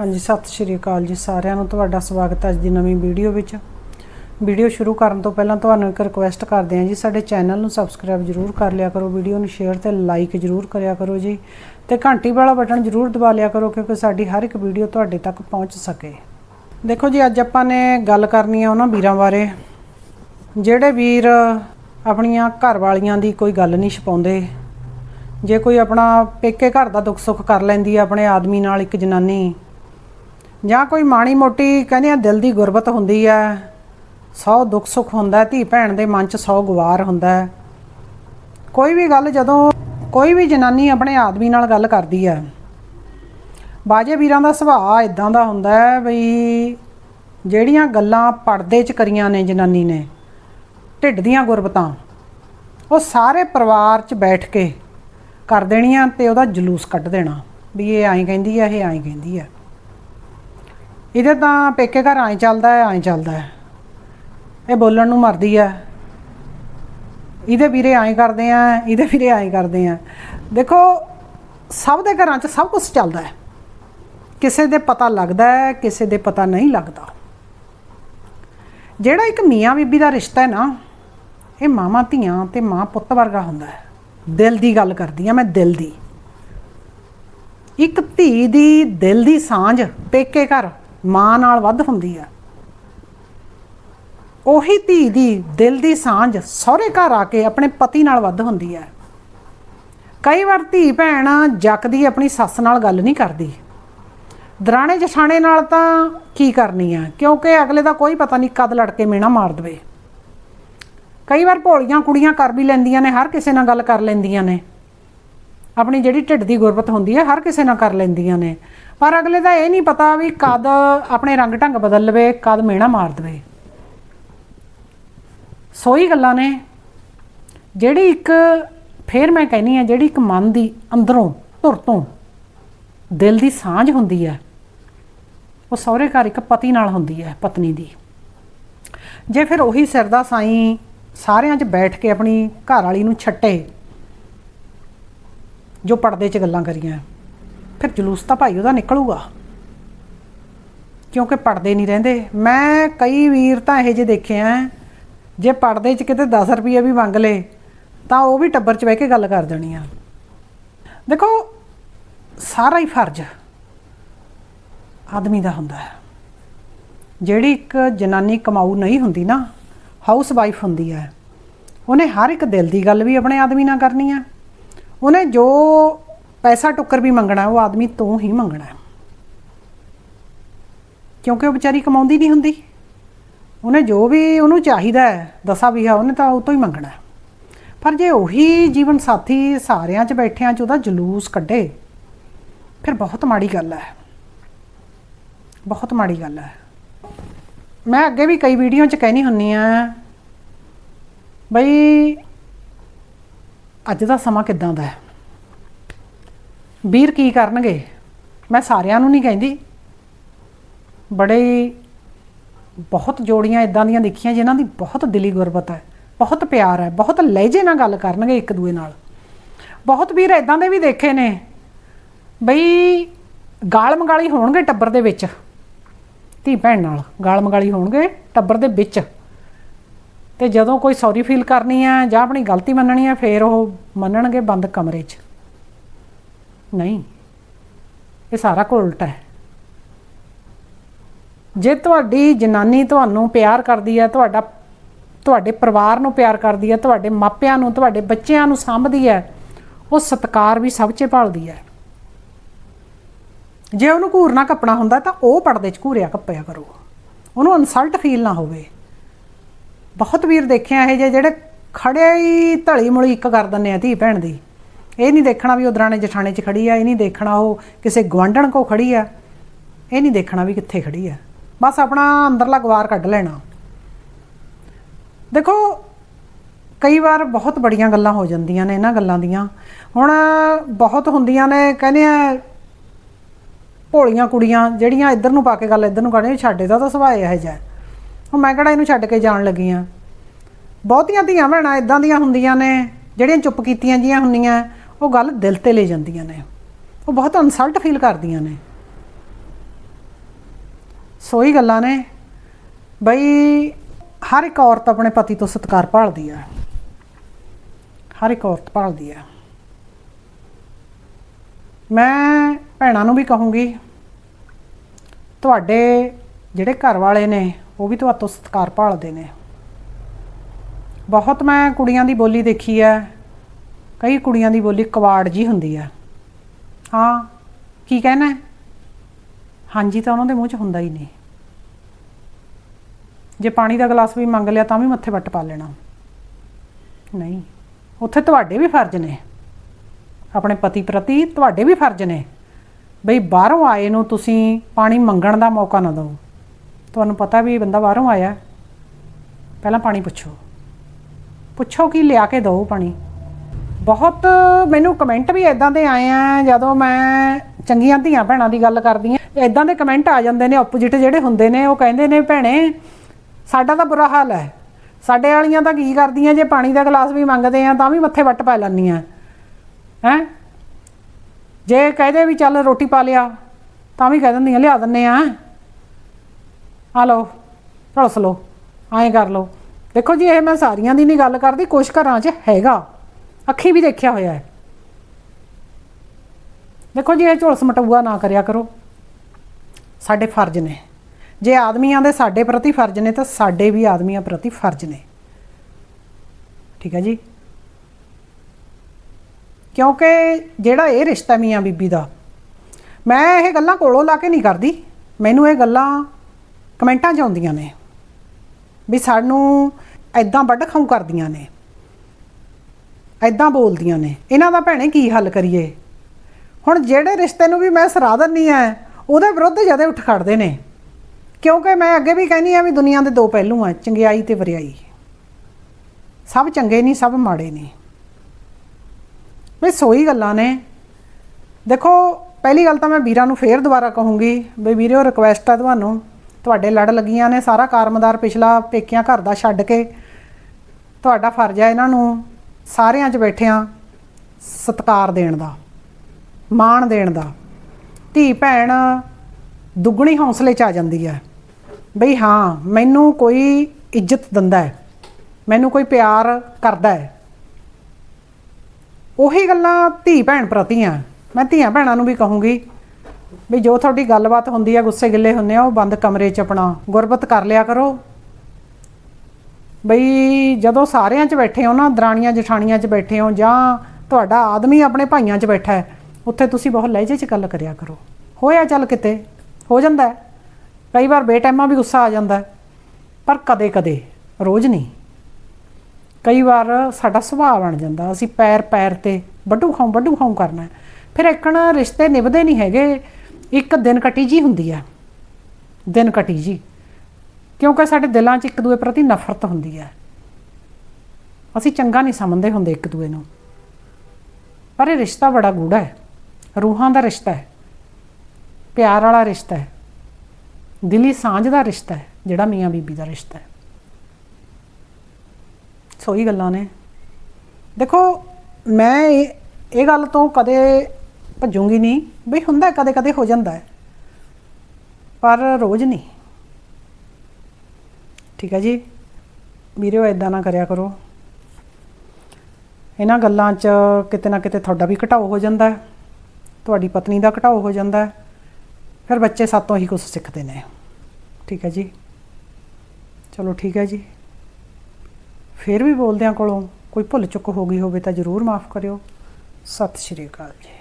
ਹਾਂਜੀ, ਸਤਿ ਸ਼੍ਰੀ ਅਕਾਲ ਜੀ ਸਾਰਿਆਂ ਨੂੰ। ਤੁਹਾਡਾ ਸਵਾਗਤ ਹੈ ਅੱਜ ਦੀ ਨਵੀਂ ਵੀਡੀਓ ਵਿੱਚ। ਵੀਡੀਓ ਸ਼ੁਰੂ ਕਰਨ ਤੋਂ ਪਹਿਲਾਂ ਤੁਹਾਨੂੰ ਇੱਕ ਰਿਕੁਐਸਟ ਕਰਦੇ ਹਾਂ ਜੀ, ਸਾਡੇ ਚੈਨਲ ਨੂੰ ਸਬਸਕ੍ਰਾਈਬ ਜਰੂਰ ਕਰ ਲਿਆ ਕਰੋ, ਵੀਡੀਓ ਨੂੰ ਸ਼ੇਅਰ ਤੇ ਲਾਈਕ ਜਰੂਰ ਕਰਿਆ ਕਰੋ ਜੀ ਤੇ ਘੰਟੀ ਵਾਲਾ ਬਟਨ ਜਰੂਰ ਦਬਾ ਲਿਆ ਕਰੋ ਕਿਉਂਕਿ ਸਾਡੀ ਹਰ ਇੱਕ ਵੀਡੀਓ ਤੁਹਾਡੇ ਤੱਕ ਪਹੁੰਚ ਸਕੇ। ਦੇਖੋ ਜੀ, ਅੱਜ ਆਪਾਂ ਨੇ ਗੱਲ ਕਰਨੀ ਹੈ ਉਹਨਾਂ ਵੀਰਾਂ ਬਾਰੇ, ਜਿਹੜੇ ਵੀਰ ਆਪਣੀਆਂ ਘਰ ਵਾਲੀਆਂ ਦੀ ਕੋਈ ਗੱਲ ਨਹੀਂ ਛਪਾਉਂਦੇ। ਜੇ ਕੋਈ ਆਪਣਾ ਪੇਕੇ ਘਰ ਦਾ ਦੁੱਖ ਸੁੱਖ ਕਰ ਲੈਂਦੀ ਹੈ, ਆਪਣੇ ਆਦਮੀ ਨਾਲ ਇੱਕ ਜਨਾਨੀ ਜਾਂ ਕੋਈ ਮਾਣੀ ਮੋਟੀ ਕਹਿੰਦੇ ਆ ਦਿਲ ਦੀ ਗੁਰਬਤ ਹੁੰਦੀ ਹੈ, ਸੌ ਦੁੱਖ ਸੁੱਖ ਹੁੰਦਾ ਧੀ ਭੈਣ ਦੇ ਮਨ 'ਚ ਸੌ ਗਵਾਰ ਹੁੰਦਾ ਕੋਈ ਵੀ ਗੱਲ ਜਦੋਂ ਕੋਈ ਵੀ ਜਨਾਨੀ ਆਪਣੇ ਆਦਮੀ ਨਾਲ ਗੱਲ ਕਰਦੀ ਹੈ, ਬਾਜੇ ਵੀਰਾਂ ਦਾ ਸੁਭਾਅ ਇਦਾਂ ਦਾ ਹੁੰਦਾ ਹੈ ਬਈ ਜਿਹੜੀਆਂ ਗੱਲਾਂ ਪਰਦੇ 'ਚ ਕਰੀਆਂ ਨੇ ਜਨਾਨੀ ਨੇ, ਢਿੱਡ ਦੀਆਂ ਗੁਰਬਤਾਂ, ਉਹ ਸਾਰੇ ਪਰਿਵਾਰ 'ਚ ਬੈਠ ਕੇ ਕਰ ਦੇਣੀਆਂ ਤੇ ਉਹਦਾ ਜਲੂਸ ਕੱਢ ਦੇਣਾ, ਵੀ ਇਹ ਐਂ ਕਹਿੰਦੀ ਆ ਇਹ ਐਂ ਕਹਿੰਦੀ ਆ ਇਹਦੇ ਤਾਂ ਪੇਕੇ ਘਰ ਆਏ ਚੱਲਦਾ ਹੈ, ਐਂ ਚੱਲਦਾ ਹੈ। ਇਹ ਬੋਲਣ ਨੂੰ ਮਰਦੀ ਹੈ। ਇਹਦੇ ਵੀਰੇ ਐਂ ਕਰਦੇ ਆ, ਇਹਦੇ ਵੀਰੇ ਐਂ ਕਰਦੇ ਆ। ਦੇਖੋ, ਸਭ ਦੇ ਘਰਾਂ 'ਚ ਸਭ ਕੁਝ ਚੱਲਦਾ ਹੈ। ਕਿਸੇ ਦੇ ਪਤਾ ਲੱਗਦਾ ਹੈ, ਕਿਸੇ ਦੇ ਪਤਾ ਨਹੀਂ ਲੱਗਦਾ। ਜਿਹੜਾ ਇੱਕ ਮੀਆਂ ਬੀਬੀ ਦਾ ਰਿਸ਼ਤਾ ਹੈ ਨਾ, ਇਹ ਮਾਮਾ ਧੀਆਂ ਤੇ ਮਾਂ ਪੁੱਤ ਵਰਗਾ ਹੁੰਦਾ ਹੈ। ਦਿਲ ਦੀ ਗੱਲ ਕਰਦੀ ਆ ਮੈਂ, ਦਿਲ ਦੀ। ਇੱਕ ਧੀ ਦੀ ਦਿਲ ਦੀ ਸਾਂਝ ਪੇਕੇ ਘਰ ਮਾਂ ਨਾਲ ਵੱਧ ਹੁੰਦੀ ਆ। ਉਹੀ ਧੀ ਦੀ ਦਿਲ ਦੀ ਸਾਂਝ ਸਹੁਰੇ ਘਰ ਆ ਕੇ ਆਪਣੇ ਪਤੀ ਨਾਲ ਵੱਧ ਹੁੰਦੀ ਹੈ ਕਈ ਵਾਰ ਧੀ ਭੈਣ ਜੱਕਦੀ, ਆਪਣੀ ਸੱਸ ਨਾਲ ਗੱਲ ਨਹੀਂ ਕਰਦੀ। ਦਰਾਣੇ ਜਠਾਣੇ ਨਾਲ ਤਾਂ ਕੀ ਕਰਨੀ ਆ, ਕਿਉਂਕਿ ਅਗਲੇ ਦਾ ਕੋਈ ਪਤਾ ਨਹੀਂ ਕਦ ਲੜ ਕੇ ਮੇਣਾ ਮਾਰ ਦਵੇ। ਕਈ ਵਾਰ ਭੋਲੀਆਂ ਕੁੜੀਆਂ ਕਰ ਵੀ ਲੈਂਦੀਆਂ ਨੇ, ਹਰ ਕਿਸੇ ਨਾਲ ਗੱਲ ਕਰ ਲੈਂਦੀਆਂ ਨੇ। ਆਪਣੀ ਜਿਹੜੀ ਢਿੱਡ ਦੀ ਗੁਰਬਤ ਹੁੰਦੀ ਹੈ ਹਰ ਕਿਸੇ ਨਾਲ ਕਰ ਲੈਂਦੀਆਂ ਨੇ। ਪਰ ਅਗਲੇ ਦਾ ਇਹ ਨਹੀਂ ਪਤਾ ਵੀ ਕਦ ਆਪਣੇ ਰੰਗ ਢੰਗ ਬਦਲ ਲਵੇ, ਕਦ ਮੇਣਾ ਮਾਰ ਦਵੇ। ਸੋਈ ਗੱਲਾਂ ਨੇ। ਜਿਹੜੀ ਇੱਕ, ਫੇਰ ਮੈਂ ਕਹਿੰਨੀ ਆ ਜਿਹੜੀ ਇੱਕ ਮਨ ਦੀ ਅੰਦਰੋਂ ਧੁਰ ਤੋਂ ਦਿਲ ਦੀ ਸਾਂਝ ਹੁੰਦੀ ਹੈ, ਉਹ ਸਹੁਰੇ ਘਰ ਇੱਕ ਪਤੀ ਨਾਲ ਹੁੰਦੀ ਹੈ, ਪਤਨੀ ਦੀ। ਜੇ ਫਿਰ ਉਹੀ ਸਿਰ ਦਾ ਸਾਈਂ ਸਾਰਿਆਂ 'ਚ ਬੈਠ ਕੇ ਆਪਣੀ ਘਰ ਵਾਲੀ ਨੂੰ ਛੱਟੇ, ਜੋ ਪਰਦੇ 'ਚ ਗੱਲਾਂ ਕਰੀਆਂ। ਫਿਰ ਜਲੂਸ ਤਾਂ ਭਾਈ ਉਹਦਾ ਨਿਕਲੂਗਾ। ਕਿਉਂਕਿ ਪੜਦੇ ਨਹੀਂ ਰਹਿੰਦੇ। ਮੈਂ ਕਈ ਵੀਰ ਤਾਂ ਇਹੋ ਜਿਹੇ ਦੇਖੇ ਆ। ਜੇ ਪੜਦੇ 'ਚ ਕਿਤੇ 10 ਰੁਪਏ ਵੀ ਮੰਗ ਲੇ ਤਾਂ ਉਹ ਵੀ ਟੱਬਰ 'ਚ ਬਹਿ ਕੇ ਗੱਲ ਕਰ ਦੇਣੀ ਆ। ਦੇਖੋ, ਸਾਰਾ ਹੀ ਫਰਜ਼ ਆਦਮੀ ਦਾ ਹੁੰਦਾ ਹੈ। ਜਿਹੜੀ ਇੱਕ ਜਨਾਨੀ ਕਮਾਊ ਨਹੀਂ ਹੁੰਦੀ ਨਾ ਹਾਊਸ ਵਾਈਫ ਹੁੰਦੀ ਹੈ। ਉਹਨੇ ਹਰ ਇੱਕ ਦਿਲ ਦੀ ਗੱਲ ਵੀ ਆਪਣੇ ਆਦਮੀ ਨਾਲ ਕਰਨੀ ਆ। ਉਹਨੇ ਜੋ ਪੈਸਾ ਟੁੱਕਰ ਵੀ ਮੰਗਣਾ, ਉਹ ਆਦਮੀ ਤੋਂ ਹੀ ਮੰਗਣਾ ਕਿਉਂਕਿ ਉਹ ਵਿਚਾਰੀ ਕਮਾਉਂਦੀ ਨਹੀਂ ਹੁੰਦੀ। ਉਹਨੇ ਜੋ ਵੀ ਉਹਨੂੰ ਚਾਹੀਦਾ ਹੈ, ਦਸਾ ਵੀ ਹੈ ਉਹਨੇ ਤਾਂ ਉਹ ਤੋਂ ਹੀ ਮੰਗਣਾ ਪਰ ਜੇ ਉਹੀ ਜੀਵਨ ਸਾਥੀ ਸਾਰਿਆਂ 'ਚ ਬੈਠਿਆਂ 'ਚ ਉਹਦਾ ਜਲੂਸ ਕੱਢੇ, ਫਿਰ ਬਹੁਤ ਮਾੜੀ ਗੱਲ ਹੈ। ਬਹੁਤ ਮਾੜੀ ਗੱਲ ਹੈ। ਮੈਂ ਅੱਗੇ ਵੀ ਕਈ ਵੀਡੀਓ 'ਚ ਕਹਿਣੀ ਹੁੰਨੀ ਆ, ਬਈ ਅੱਜ ਦਾ ਸਮਾਂ ਕਿਦਾਂ ਦਾ ਹੈ? ਵੀਰ ਕੀ ਕਰਨਗੇ? ਮੈਂ ਸਾਰਿਆਂ ਨੂੰ ਨਹੀਂ ਕਹਿੰਦੀ। ਬੜੇ ਬਹੁਤ ਜੋੜੀਆਂ ਇਦਾਂ ਦੀਆਂ ਦੇਖੀਆਂ ਜਿਨ੍ਹਾਂ ਦੀ ਬਹੁਤ ਦਿਲੀ ਗੁਰਬਤ ਹੈ, ਬਹੁਤ ਪਿਆਰ ਹੈ, ਬਹੁਤ ਲਹਿਜੇ ਨਾਲ ਗੱਲ ਕਰਨਗੇ ਇੱਕ ਦੂਏ ਨਾਲ। ਬਹੁਤ ਵੀਰ ਇਦਾਂ ਦੇ ਵੀ ਦੇਖੇ ਨੇ, ਬਈ ਗਾਲ ਮੰਗਾਲੀ ਹੋਣਗੇ ਟੱਬਰ ਦੇ ਵਿੱਚ। ਧੀ ਭੈਣ ਨਾਲ ਗਾਲ ਮੰਗਾਲੀ ਹੋਣਗੇ ਟੱਬਰ ਦੇ ਵਿੱਚ। ਤੇ ਜਦੋਂ ਕੋਈ ਸੌਰੀ ਫੀਲ ਕਰਨੀ ਹੈ ਜਾਂ ਆਪਣੀ ਗਲਤੀ ਮੰਨਣੀ ਹੈ, ਫੇਰ ਉਹ ਮੰਨਣਗੇ ਬੰਦ ਕਮਰੇ 'ਚ। ਨਹੀਂ। ਇਹ ਸਾਰਾ ਕੁਝ ਉਲਟਾ ਹੈ। ਜੇ ਤੁਹਾਡੀ ਜਨਾਨੀ ਤੁਹਾਨੂੰ ਪਿਆਰ ਕਰਦੀ ਹੈ, ਤੁਹਾਡਾ, ਤੁਹਾਡੇ ਪਰਿਵਾਰ ਨੂੰ ਪਿਆਰ ਕਰਦੀ ਹੈ, ਤੁਹਾਡੇ ਮਾਪਿਆਂ ਨੂੰ, ਤੁਹਾਡੇ ਬੱਚਿਆਂ ਨੂੰ ਸਾਂਭਦੀ ਹੈ, ਉਹ ਸਤਕਾਰ ਵੀ ਸਭ 'ਚ ਭਾਲਦੀ ਹੈ। ਜੇ ਉਹਨੂੰ ਘੂਰਨਾ ਕੱਪਣਾ ਹੁੰਦਾ ਤਾਂ ਉਹ ਪਰਦੇ 'ਚ ਘੂਰਿਆ ਕੱਪਿਆ ਕਰੋ। ਉਹਨੂੰ ਇਨਸਲਟ ਫੀਲ ਨਾ ਹੋਵੇ। ਬਹੁਤ ਵੀਰ ਦੇਖਿਆ ਇਹ ਜਿਹੇ ਜਿਹੜੇ ਖੜੇ ਹੀ ਧਲੀ ਮੁਲੀ ਇੱਕ ਕਰ ਦਿੰਦੇ ਆ ਧੀ ਭੈਣ ਦੀ। ਇਹ ਨਹੀਂ ਦੇਖਣਾ ਵੀ ਉਹ ਦਰਾਣੇ ਜਠਾਣੇ 'ਚ ਖੜੀ ਆ, ਇਹ ਨਹੀਂ ਦੇਖਣਾ ਉਹ ਕਿਸੇ ਗਵਾਂਢਣ ਕੋ ਖੜੀ ਆ। ਇਹ ਨਹੀਂ ਦੇਖਣਾ ਵੀ ਕਿੱਥੇ ਖੜੀ ਆ। ਬਸ ਆਪਣਾ ਅੰਦਰਲਾ ਗਵਾਰ ਕੱਢ ਲੈਣਾ। ਦੇਖੋ, ਕਈ ਵਾਰ ਬਹੁਤ ਬੜੀਆਂ ਗੱਲਾਂ ਹੋ ਜਾਂਦੀਆਂ ਨੇ ਇਹਨਾਂ ਗੱਲਾਂ ਦੀਆਂ। ਹੁਣ ਬਹੁਤ ਹੁੰਦੀਆਂ ਨੇ, ਕਹਿੰਦੇ ਆ, ਭੋਲੀਆਂ ਕੁੜੀਆਂ ਜਿਹੜੀਆਂ ਇੱਧਰ ਨੂੰ ਪਾ ਕੇ ਗੱਲ ਇੱਧਰ ਨੂੰ ਕਰਨੀ ਛੱਡੇ ਦਾ ਤਾਂ ਸੁਭਾਅ ਇਹੋ ਜਿਹਾ ਹੁਣ ਮੈਂ ਕਿਹੜਾ ਇਹਨੂੰ ਛੱਡ ਕੇ ਜਾਣ ਲੱਗੀ ਆ? ਬਹੁਤੀਆਂ ਧੀਆਂ ਭੈਣਾਂ ਇਦਾਂ ਦੀਆਂ ਹੁੰਦੀਆਂ ਨੇ, ਜਿਹੜੀਆਂ ਚੁੱਪ ਕੀਤੀਆਂ ਜੀਆਂ ਹੁੰਦੀਆਂ। ਉਹ ਗੱਲ ਦਿਲ ਤੇ ਲੈ ਜਾਂਦੀਆਂ ਨੇ। ਉਹ ਬਹੁਤ ਅਨਸਲਟ ਫੀਲ ਕਰਦੀਆਂ ਨੇ। ਸੋਈ ਗੱਲਾਂ ਨੇ, ਬਈ ਹਰ ਇੱਕ ਔਰਤ ਆਪਣੇ ਪਤੀ ਤੋਂ ਸਤਿਕਾਰ ਭਾਲਦੀ ਹੈ। ਹਰ ਇੱਕ ਔਰਤ ਭਾਲਦੀ ਹੈ। ਮੈਂ ਭੈਣਾਂ ਨੂੰ ਵੀ ਕਹੂੰਗੀ, ਤੁਹਾਡੇ ਜਿਹੜੇ ਘਰ ਵਾਲੇ ਨੇ, ਉਹ ਵੀ ਤੁਹਾਡੇ ਤੋਂ ਸਤਿਕਾਰ ਭਾਲਦੇ ਨੇ। ਬਹੁਤ ਮੈਂ ਕੁੜੀਆਂ ਦੀ ਬੋਲੀ ਦੇਖੀ ਹੈ। ਕਈ ਕੁੜੀਆਂ ਦੀ ਬੋਲੀ ਕਵਾੜ ਜੀ ਹੁੰਦੀ ਹੈ ਹਾਂ, ਕੀ ਕਹਿਣਾ ਹਾਂਜੀ ਤਾਂ ਉਹਨਾਂ ਦੇ ਮੂੰਹ 'ਚ ਹੁੰਦਾ ਹੀ ਨਹੀਂ। ਜੇ ਪਾਣੀ ਦਾ ਗਲਾਸ ਵੀ ਮੰਗ ਲਿਆ ਤਾਂ ਵੀ ਮੱਥੇ ਵੱਟ ਪਾ ਲੈਣਾ। ਨਹੀਂ, ਉੱਥੇ ਤੁਹਾਡੇ ਵੀ ਫਰਜ਼ ਨੇ। ਆਪਣੇ ਪਤੀ ਪ੍ਰਤੀ ਤੁਹਾਡੇ ਵੀ ਫਰਜ਼ ਨੇ। ਬਈ ਬਾਹਰੋਂ ਆਏ ਨੂੰ ਤੁਸੀਂ ਪਾਣੀ ਮੰਗਣ ਦਾ ਮੌਕਾ ਨਾ ਦਿਓ। ਤੁਹਾਨੂੰ ਪਤਾ ਵੀ ਇਹ ਬੰਦਾ ਬਾਹਰੋਂ ਆਇਆ। ਪਹਿਲਾਂ ਪਾਣੀ ਪੁੱਛੋ। ਪੁੱਛੋ ਕਿ ਲਿਆ ਕੇ ਦਿਓ ਪਾਣੀ। ਬਹੁਤ, ਮੈਨੂੰ ਕਮੈਂਟ ਵੀ ਇਦਾਂ ਦੇ ਆਏ ਆ ਜਦੋਂ ਮੈਂ ਚੰਗੀਆਂ ਧੀਆਂ ਭੈਣਾਂ ਦੀ ਗੱਲ ਕਰਦੀ ਆ ਇਦਾਂ ਦੇ ਕਮੈਂਟ ਆ ਜਾਂਦੇ ਨੇ ਆਪੋਜੀਟ ਜਿਹੜੇ ਹੁੰਦੇ ਨੇ, ਉਹ ਕਹਿੰਦੇ ਨੇ, ਭੈਣੇ, ਸਾਡਾ ਤਾਂ ਬੁਰਾ ਹਾਲ ਹੈ। ਸਾਡੇ ਵਾਲੀਆਂ ਤਾਂ ਕੀ ਕਰਦੀਆਂ, ਜੇ ਪਾਣੀ ਦਾ ਗਲਾਸ ਵੀ ਮੰਗਦੇ ਆ ਤਾਂ ਵੀ ਮੱਥੇ ਵੱਟ ਪੈ ਲੈਂਦੀਆਂ। ਹੈ? ਜੇ ਕਹਦੇ ਵੀ ਚੱਲ ਰੋਟੀ ਪਾ ਲਿਆ, ਤਾਂ ਵੀ ਕਹਿ ਦਿੰਦੀਆਂ, ਲਿਆ ਦਿੰਨੇ ਆ। ਆ ਲਓ ਝੁਲਸ ਲਓ, ਐਂ ਕਰ ਲਓ। ਦੇਖੋ ਜੀ, ਇਹ ਮੈਂ ਸਾਰੀਆਂ ਦੀ ਨਹੀਂ ਗੱਲ ਕਰਦੀ ਕੁਝ ਘਰਾਂ 'ਚ ਹੈਗਾ। ਅੱਖੀ ਵੀ ਦੇਖਿਆ ਹੋਇਆ ਹੈ। ਦੇਖੋ ਜੀ, ਇਹ ਝੁਲਸ ਮਟੂਆ ਨਾ ਕਰਿਆ ਕਰੋ। ਸਾਡੇ ਫਰਜ਼ ਨੇ। ਜੇ ਆਦਮੀਆਂ ਦੇ ਸਾਡੇ ਪ੍ਰਤੀ ਫਰਜ਼ ਨੇ, ਤਾਂ ਸਾਡੇ ਵੀ ਆਦਮੀਆਂ ਪ੍ਰਤੀ ਫਰਜ਼ ਨੇ। ਠੀਕ ਹੈ ਜੀ? ਕਿਉਂਕਿ ਜਿਹੜਾ ਇਹ ਰਿਸ਼ਤਾ ਮੀਆਂ ਬੀਬੀ ਦਾ, ਮੈਂ ਇਹ ਗੱਲਾਂ ਕੋਲੋਂ ਲਾ ਕੇ ਨਹੀਂ ਕਰਦੀ। ਮੈਨੂੰ ਇਹ ਗੱਲਾਂ ਕਮੈਂਟਾਂ 'ਚ ਆਉਂਦੀਆਂ ਨੇ। ਵੀ ਸਾਨੂੰ ਐਦਾਂ ਵੱਢ ਖਾਉ ਕਰਦੀਆਂ ਨੇ। ਐਦਾਂ ਬੋਲਦੀਆਂ ਨੇ। ਇਹਨਾਂ ਦਾ ਭੈਣੇ ਕੀ ਹੱਲ ਕਰੀਏ? ਹੁਣ ਜਿਹੜੇ ਰਿਸ਼ਤੇ ਨੂੰ ਵੀ ਮੈਂ ਸਰਾ ਦਿੰਨੀ ਆ ਉਹਦੇ ਵਿਰੁੱਧ ਜਦੇ ਉੱਠ ਖੜਦੇ ਨੇ। ਕਿਉਂਕਿ ਮੈਂ ਅੱਗੇ ਵੀ ਕਹਿੰਦੀ ਆ ਵੀ ਦੁਨੀਆ ਦੇ ਦੋ ਪਹਿਲੂ ਆ, ਚੰਗਿਆਈ ਤੇ ਵਰਿਆਈ। ਸਭ ਚੰਗੇ ਨਹੀਂ ਸਭ ਮਾੜੇ ਨਹੀਂ ਵੀ ਸੋਈ ਗੱਲਾਂ ਨੇ। ਦੇਖੋ, ਪਹਿਲੀ ਗੱਲ ਤਾਂ ਮੈਂ ਵੀਰਾਂ ਨੂੰ ਫੇਰ ਦੁਬਾਰਾ ਕਹੂੰਗੀ ਵੀ ਵੀਰਿਓ ਰਿਕੁਐਸਟ ਆ ਤੁਹਾਨੂੰ। ਤੁਹਾਡੇ ਲੜ ਲੱਗੀਆਂ ਨੇ, ਸਾਰਾ ਕਾਰਮਦਾਰ ਪਿਛਲਾ ਪੇਕਿਆਂ ਘਰ ਦਾ ਛੱਡ ਕੇ। ਤੁਹਾਡਾ ਫਰਜ਼ ਹੈ ਇਹਨਾਂ ਨੂੰ ਸਾਰਿਆਂ 'ਚ ਬੈਠਿਆਂ ਸਤਿਕਾਰ ਦੇਣ ਦਾ, ਮਾਣ ਦੇਣ ਦਾ। ਧੀ ਭੈਣ ਦੁੱਗਣੀ ਹੌਸਲੇ 'ਚ ਆ ਜਾਂਦੀ ਹੈ ਬਈ ਹਾਂ, ਮੈਨੂੰ ਕੋਈ ਇੱਜ਼ਤ ਦਿੰਦਾ ਹੈ ਮੈਨੂੰ ਕੋਈ ਪਿਆਰ ਕਰਦਾ ਹੈ ਉਹੀ ਗੱਲਾਂ ਧੀ ਭੈਣ ਪ੍ਰਤੀ ਆ ਮੈਂ ਧੀਆਂ ਭੈਣਾਂ ਨੂੰ ਵੀ ਕਹੂੰਗੀ ਵੀ ਜੋ ਤੁਹਾਡੀ ਗੱਲਬਾਤ ਹੁੰਦੀ ਆ ਗੁੱਸੇ ਗਿੱਲੇ ਹੁੰਦੇ ਆ, ਉਹ ਬੰਦ ਕਮਰੇ 'ਚ ਆਪਣਾ ਗੁਰਬਤ ਕਰ ਲਿਆ ਕਰੋ। ਬਈ ਜਦੋਂ ਸਾਰਿਆਂ 'ਚ ਬੈਠੇ ਹੋ ਨਾ, ਦਰਾਣੀਆਂ ਜਠਾਣੀਆਂ 'ਚ ਬੈਠੇ ਹੋ ਜਾਂ ਤੁਹਾਡਾ ਆਦਮੀ ਆਪਣੇ ਭਾਈਆਂ 'ਚ ਬੈਠਾ ਹੈ, ਉੱਥੇ ਤੁਸੀਂ ਬਹੁਤ ਲਹਿਜੇ 'ਚ ਗੱਲ ਕਰਿਆ ਕਰੋ ਹੋਇਆ ਚੱਲ ਕਿਤੇ, ਹੋ ਜਾਂਦਾ ਹੈ। ਕਈ ਵਾਰ ਬੇਟਾਈਮਾ ਵੀ ਗੁੱਸਾ ਆ ਜਾਂਦਾ ਹੈ। ਪਰ ਕਦੇ-ਕਦੇ ਰੋਜ਼ ਨਹੀਂ ਕਈ ਵਾਰ ਸਾਡਾ ਸੁਭਾਅ ਬਣ ਜਾਂਦਾ, ਅਸੀਂ ਪੈਰ ਪੈਰ ਤੇ ਵੱਡੂ ਖਾਉ ਵੱਡੂ ਖਾਉ ਕਰਨਾ ਹੈ। ਫਿਰ ਇੱਕਣ ਰਿਸ਼ਤੇ ਨਿਭਦੇ ਨਹੀਂ ਹੈਗੇ, ਇੱਕ ਦਿਨ ਕਟੀ ਜੀ ਹੁੰਦੀ ਆ ਦਿਨ ਕਟੀ ਜੀ ਕਿਉਂਕਿ ਸਾਡੇ ਦਿਲਾਂ 'ਚ ਇੱਕ ਦੂਏ ਪ੍ਰਤੀ ਨਫ਼ਰਤ ਹੁੰਦੀ ਹੈ। ਅਸੀਂ ਚੰਗਾ ਨਹੀਂ ਸਮਝਦੇ ਹੁੰਦੇ ਇੱਕ ਦੂਏ ਨੂੰ। ਪਰ ਇਹ ਰਿਸ਼ਤਾ ਬੜਾ ਗੂੜਾ ਹੈ। ਰੂਹਾਂ ਦਾ ਰਿਸ਼ਤਾ ਹੈ। ਪਿਆਰ ਵਾਲਾ ਰਿਸ਼ਤਾ ਹੈ। ਦਿਲੀ ਸਾਂਝ ਦਾ ਰਿਸ਼ਤਾ ਹੈ, ਜਿਹੜਾ ਮੀਆਂ ਬੀਬੀ ਦਾ ਰਿਸ਼ਤਾ ਹੈ। ਸੋ ਹੀ ਗੱਲਾਂ ਨੇ। ਦੇਖੋ, ਮੈਂ ਇਹ ਇਹ ਗੱਲ ਤੋਂ ਕਦੇ ਭੱਜੂਗੀ ਨਹੀਂ। ਵੀ ਹੁੰਦਾ ਕਦੇ ਕਦੇ ਹੋ ਜਾਂਦਾ ਹੈ। ਪਰ ਰੋਜ਼ ਨਹੀਂ। ਠੀਕ ਹੈ ਜੀ। ਵੀਰੋ ਇਦਾਂ ਨਾ ਕਰਿਆ ਕਰੋ। ਇਹਨਾਂ ਗੱਲਾਂ 'ਚ ਕਿਤੇ ਨਾ ਕਿਤੇ ਤੁਹਾਡਾ ਵੀ ਘਟਾਓ ਹੋ ਜਾਂਦਾ ਹੈ। ਤੁਹਾਡੀ ਪਤਨੀ ਦਾ ਘਟਾਓ ਹੋ ਜਾਂਦਾ ਹੈ। ਫਿਰ ਬੱਚੇ ਸਾਤੋਂ ਹੀ ਕੁਝ ਸਿੱਖਦੇ ਨੇ। ਠੀਕ ਹੈ ਜੀ। ਚਲੋ ਠੀਕ ਹੈ ਜੀ। ਫਿਰ ਵੀ ਬੋਲਦਿਆਂ ਕੋਲੋਂ ਕੋਈ ਭੁੱਲ ਚੁੱਕ ਹੋ ਗਈ ਹੋਵੇ ਤਾਂ ਜ਼ਰੂਰ ਮਾਫ ਕਰਿਓ। ਸਤਿ ਸ਼੍ਰੀ ਅਕਾਲ ਜੀ।